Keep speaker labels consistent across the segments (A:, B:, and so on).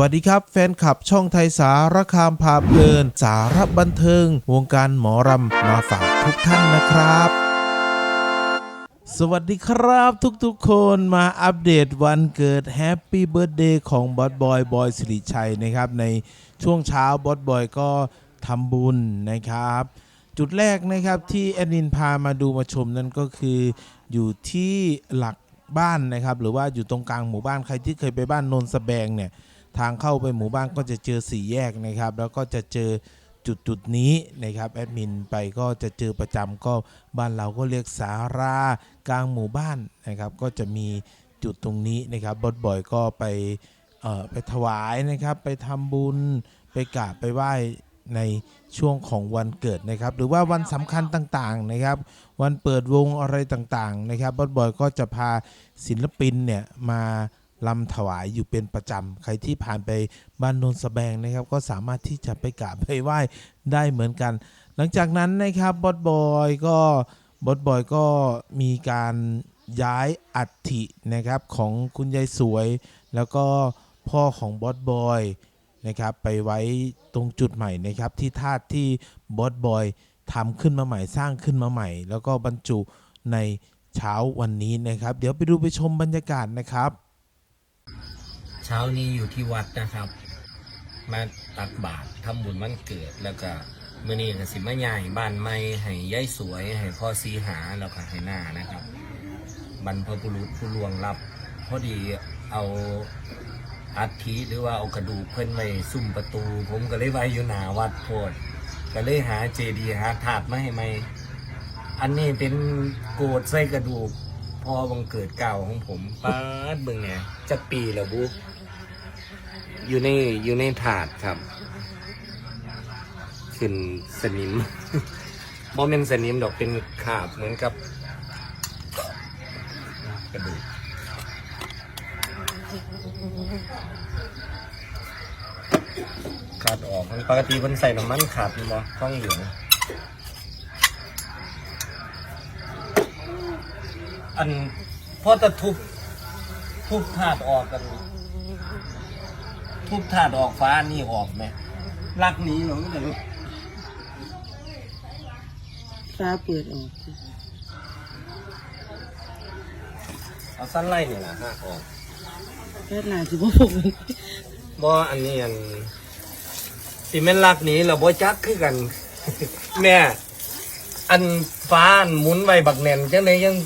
A: วัสดีครับ แฟนคลับช่องไทยสารคามพาเพลิน สารบันเทิง วงการหมอรำมาฝากทุกท่านนะครับสวัสดีครับทุกๆคนมาอัปเดตวันเกิดแฮปปี้เบิร์ดเดย์ของบอสบอยบอยสิริชัยนะครับในช่วงเช้าบอสบอยก็ทำบุญนะครับ จุดแรกนะครับที่แอดมินพามาดูมาชมนั่นก็คืออยู่ที่หลักบ้านนะครับ หรือว่าอยู่ตรงกลางหมู่บ้านใครที่เคยไปบ้านนนสแบงเนี่ย ทางเข้าไปหมู่บ้านก็จะเจอสี่แยกนะครับ แล้วก็จะเจอจุดจุดนี้นะครับแอดมินไปก็จะเจอประจำก็บ้านเราก็เรียกสารากลางหมู่บ้านนะครับ ก็จะมีจุดตรงนี้นะครับบดบ่อยก็ไปเอ่อไปถวายนะครับ ไปทำบุญไปกราบไปไหว้ในช่วงของวันเกิดนะครับ หรือว่าวันสำคัญต่างๆนะครับ วันเปิดวงอะไรต่างๆนะครับบดบอยก็จะพาศิลปินเนี่ยมา ลำถวายอยู่เป็นประจำ ใครที่ผ่านไปบ้านโนนสแบงนะครับ ก็สามารถที่จะไปกราบไปไหว้ได้เหมือนกัน หลังจากนั้นนะครับบดบอยก็บดบอยก็มีการย้ายอัฐินะครับของคุณยายสวย แล้วก็พ่อของบอสบอยนะครับไปไว้ตรงจุดใหม่นะครับที่ธาตุที่บอสบอยทำขึ้นมาใหม่สร้างขึ้นมาใหม่ แล้วก็บรรจุในเช้าวันนี้นะครับ เดี๋ยวไปดูไปชมบรรยากาศนะครับ
B: เช้านี้อยู่ที่วัดนะครับ มาตักบาตรทำบุญวันเกิดแล้วก็มื่อนี้ก็สิมาใหญ่บ้านใหม่ให้ย่ายสวยให้พ่อสีหาแล้วก็ให้หน้านะครับ บรรพบุรุษผู้ลวงลับ พอดีเอาอัฐิหรือว่าเอากระดูกเพิ่นไว้ซุ่มประตู ผมก็เลยไว้อยู่หน้าวัดโพดก็เลยหาเจดีย์หาถาดมาให้ไหมอันนี้เป็นโกดใส่กระดูก พ่อบังเกิดเก่าของผมป้าดเบิ่งเนี่ยจักปีแล้วบุอยู่ในอยู่ในถาดครับ ขึ้นสนิมโมเมนสนิมดอกเป็นขาบเหมือนกับ กระดูกขาดออกมันปกติมันใส่น้ำมันขาดนี่บ่ข้องเหลือง อันพอจะทุบทุบถาดออกกัน ทุบถาดออกฟ้านี่ออกไหมลักหนี้หนูก็จะ
C: ฟ้าเปิดออก
B: เอาสั้นไล่เนี่ยนะฮะออก
C: แค่นาสิบ่พกมัน
B: บ่อันนี้อันสิแม่นลักหนี้เราบ่จักคือกัน แม่ อันฟ้าอันหมุนไว้บักแน่นจังไดยัง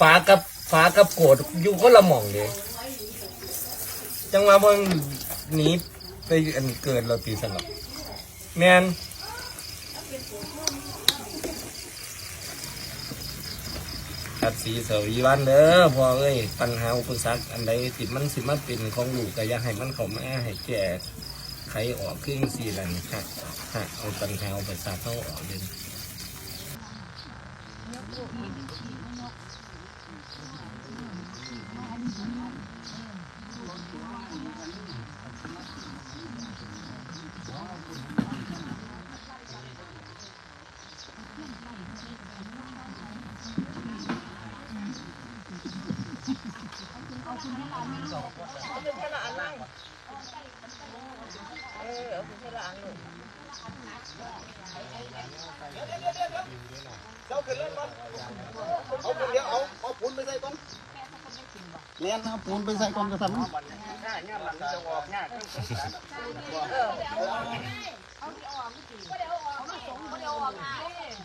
B: ฟ้ากับฟ้ากับโกดอยู่คนละหม่องเด้จังหว่าบ่หนีไปอันเกิดเราตีสลับแมนขัดสีเสวีวันเด้อพอเอ้ยปัญหาอุปสรรคอันใดสิมันสิมาเป็นของลูกก็อยากให้มันเข้ามาให้แก้ไขออกครึ่งสี่ลันฮะฮะเอาปัญหาอุปสรรคเข้าออกเลย
D: เอาเดี๋ยวเอาเอาปูนไปใส่ก่อนเนียนเอา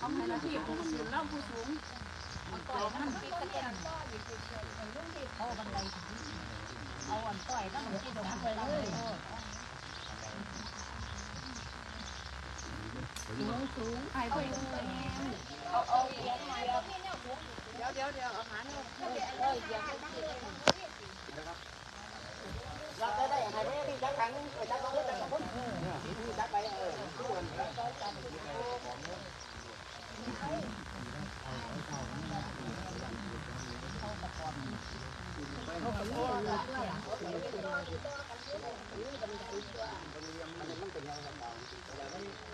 D: không phải là thiệp cũng xử lâu vô xuống mà còi nó bị cái tên ô bằng này ô bằng còi nó bằng kia đồ ăn quay lại อนกระสั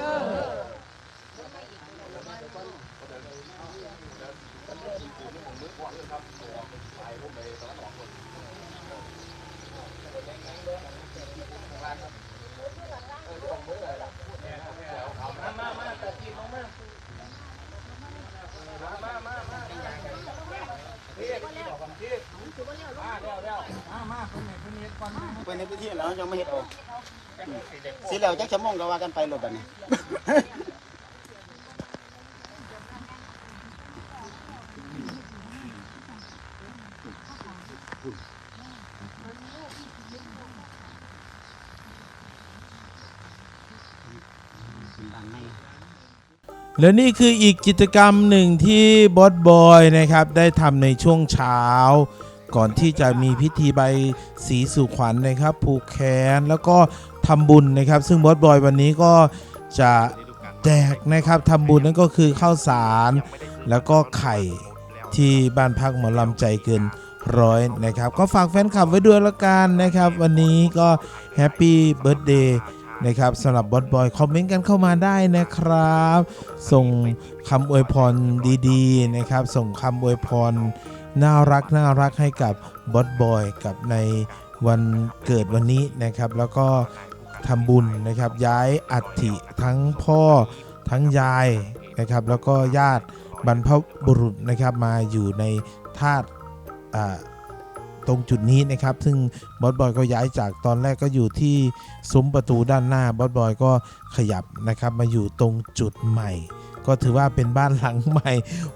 D: ไปในพื้นที่แล้วยังไม่เห็นออกสิแล้วจักชั่วโมงก็ว่ากันไปรถแบบนี้
A: และนี่คืออีกกิจกรรมหนึ่งที่บอสบอยนะครับได้ทำในช่วงเช้า ก่อนที่จะมีพิธีใบสีสู่ขวัญนะครับ ผูกแขนแล้วก็ทำบุญนะครับ ซึ่งบอสบอยวันนี้ก็จะแจกนะครับทำบุญนั่นก็คือข้าวสาร แล้วก็ไข่ที่บ้านพักหมอลำใจเกินร้อยนะครับ ก็ฝากแฟนคลับไว้ด้วยละกันนะครับ วันนี้ก็แฮปปี้เบิร์ดเดย์นะครับสำหรับบอสบอย คอมเมนต์กันเข้ามาได้นะครับ ส่งคำอวยพรดีๆนะครับ ส่งคำอวยพร น่ารักน่ารักให้กับบอสบอยกับในวันเกิดวันนี้นะครับ แล้วก็ทำบุญนะครับย้ายอัฐิทั้งพ่อทั้งยายนะครับแล้วก็ญาติบรรพบุรุษนะครับมาอยู่ในธาตุตรงจุดนี้นะครับ ซึ่งบอสบอยก็ย้ายจากตอนแรกก็อยู่ที่ซุ้มประตูด้านหน้าบอสบอยก็ขยับนะครับมาอยู่ตรงจุดใหม่ ก็ถือว่าเป็นบ้านหลังใหม่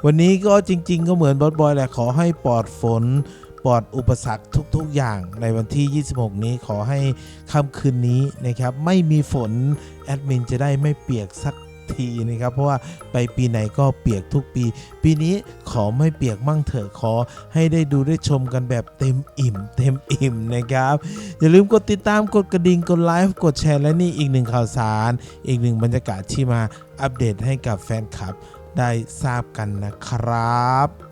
A: วันนี้ก็จริง ๆ ก็เหมือนบอสบอยแหละขอให้ปลอดฝนปลอดอุปสรรคทุกๆอย่างในวันที่ 26 นี้ขอให้ค่ำคืนนี้นะครับ ไม่มีฝน แอดมินจะได้ไม่เปียกสัก ทีนะครับ เพราะว่าไปปีไหนก็เปียกทุกปี ปีนี้ขอไม่เปียกมั่งเถอะขอให้ได้ดูได้ชมกันแบบเต็มอิ่ม เต็มอิ่มนะครับ อย่าลืมกดติดตามกดกระดิ่งกดไลฟ์กดแชร์และนี่อีกหนึ่งข่าวสาร อีกหนึ่งบรรยากาศที่มาอัปเดตให้กับแฟนคลับได้ทราบกันนะครับ